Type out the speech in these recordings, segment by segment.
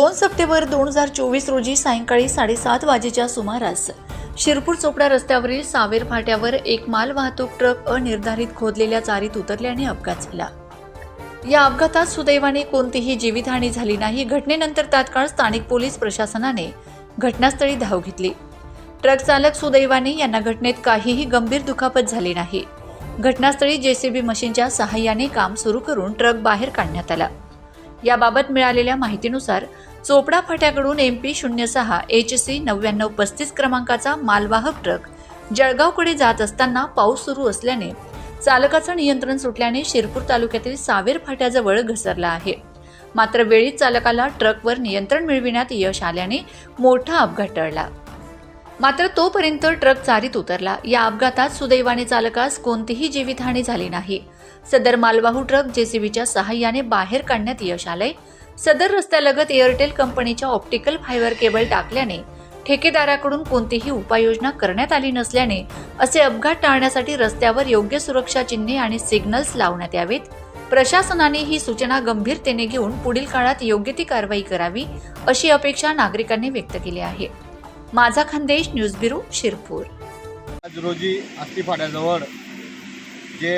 दोन सप्टेंबर दोन हजार चोवीस रोजी सायंकाळी साडेसात वाजेच्या सुमारास शिरपूर चोपडा रस्त्यावरील सावेर फाट्यावर एक माल वाहतूक ट्रक अनिर्धारित खोदलेल्या चारीत उतरल्याने अपघात झाला. या अपघातात सुदैवाने कोणतीही जीवितहानी झाली नाही. घटनेनंतर तात्काळ स्थानिक पोलीस प्रशासनाने घटनास्थळी धाव घेतली. ट्रक चालक सुदैवाने यांना घटनेत काहीही गंभीर दुखापत झाली नाही. घटनास्थळी जेसीबी मशीनच्या सहाय्याने काम सुरू करून ट्रक बाहेर काढण्यात आला. याबाबत मिळालेल्या माहितीनुसार चोपडा फाट्याकडून एम पी शून्य सहा एच सी नव्याण्णव पस्तीस क्रमांकाचा मालवाहक ट्रक जळगावकडे जात असताना पाऊस सुरू असल्याने चालकाचं नियंत्रण सुटल्याने शिरपूर तालुक्यातील सावेर फाट्याजवळ घसरला आहे. मात्र वेळीच चालकाला ट्रकवर नियंत्रण मिळविण्यात यश आल्याने मोठा अपघात टळला. मात्र तोपर्यंत ट्रक चारीत उतरला. या अपघातात सुदैवाने चालकास कोणतीही जीवितहानी झाली नाही. सदर मालवाहू ट्रक जेसीबीच्या सहाय्याने बाहेर काढण्यात यश आलंय. सदर रस्त्यालगत एअरटेल कंपनीच्या ऑप्टिकल फायबर केबल टाकल्याने ठेकेदाराकडून कोणतीही उपाययोजना करण्यात आली नसल्याने असे अपघात टाळण्यासाठी रस्त्यावर योग्य सुरक्षा चिन्हे आणि सिग्नल्स लावण्यात यावेत. प्रशासनाने ही सूचना गंभीरतेने घेऊन पुढील काळात योग्य ती कारवाई करावी अशी अपेक्षा नागरिकांनी व्यक्त केली आहे. माझा खानदेश न्यूज ब्युरो शिरपूर. आज रोजी आस्तीफाट्याजवळ जे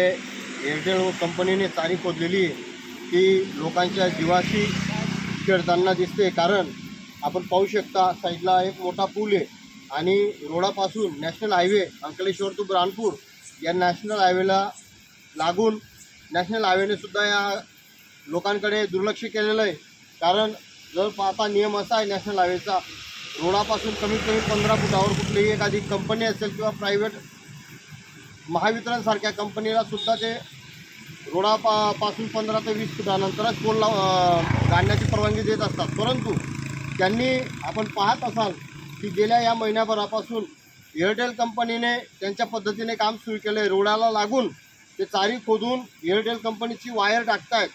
एअरटेल कंपनीने तारीख खोदलेली ती लोकांच्या जीवाशी खेळताना दिसते. कारण आपण पाहू शकता साईडला एक मोठा पूल आहे आणि रोडापासून national highway Ankleshwar to Burhanpur या नॅशनल हायवेला लागून नॅशनल हायवेने सुद्धा या लोकांकडे दुर्लक्ष केलेलं आहे. कारण जर पाहता नियम असा आहे नॅशनल हायवेचा रोडापासून कमीत कमी पंधरा फुटावर कुठलीही एखादी कंपनी असेल किंवा प्रायव्हेट महावितरणसारख्या कंपनीला सुद्धा ते रोडापा पासून पंधरा ते वीस फुटानंतरच पोल लाव काढण्याची परवानगी देत असतात. परंतु त्यांनी आपण पाहत असाल की गेल्या या महिन्याभरापासून एअरटेल कंपनीने त्यांच्या पद्धतीने काम सुरू केलं आहे रोडाला लागून ते चारी खोदून एअरटेल कंपनीची वायर टाकतायत.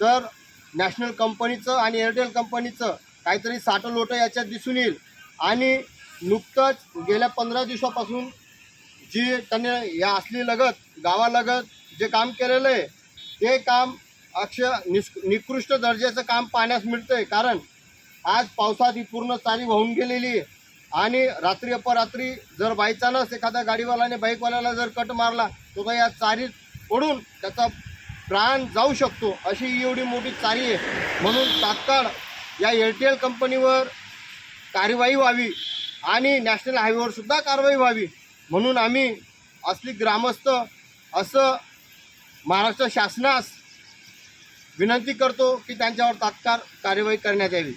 तर नॅशनल कंपनीचं आणि एअरटेल कंपनीचं काहीतरी साठं लोटं याच्यात दिसून येईल. आणि नुकतंच गेल्या पंधरा दिवसापासून जी त्यांनी या असली लगत गावालगत जे काम केलेलं आहे ते काम अक्षय निस् निकृष्ट दर्जाचं काम पाहण्यास मिळतं आहे कारण आज पावसात ही पूर्ण चाली वाहून गेलेली आहे. आणि रात्री अपरात्री जर बाय चान्स एखाद्या गाडीवाल्याने बाईकवाल्याला जर कट मारला तो या चारीत पडून त्याचा प्राण जाऊ शकतो अशी ही एवढी मोठी चाली आहे. म्हणून तात्काळ या एअरटेल कंपनीवर कार्यवाही व्हावी आणि नॅशनल हायवेवर सुद्धा कारवाई व्हावी. म्हणून आम्ही असली ग्रामस्थ असं महाराष्ट्र शासनास विनंती करतो की त्यांच्यावर तात्काळ कार्यवाही करण्यात यावी.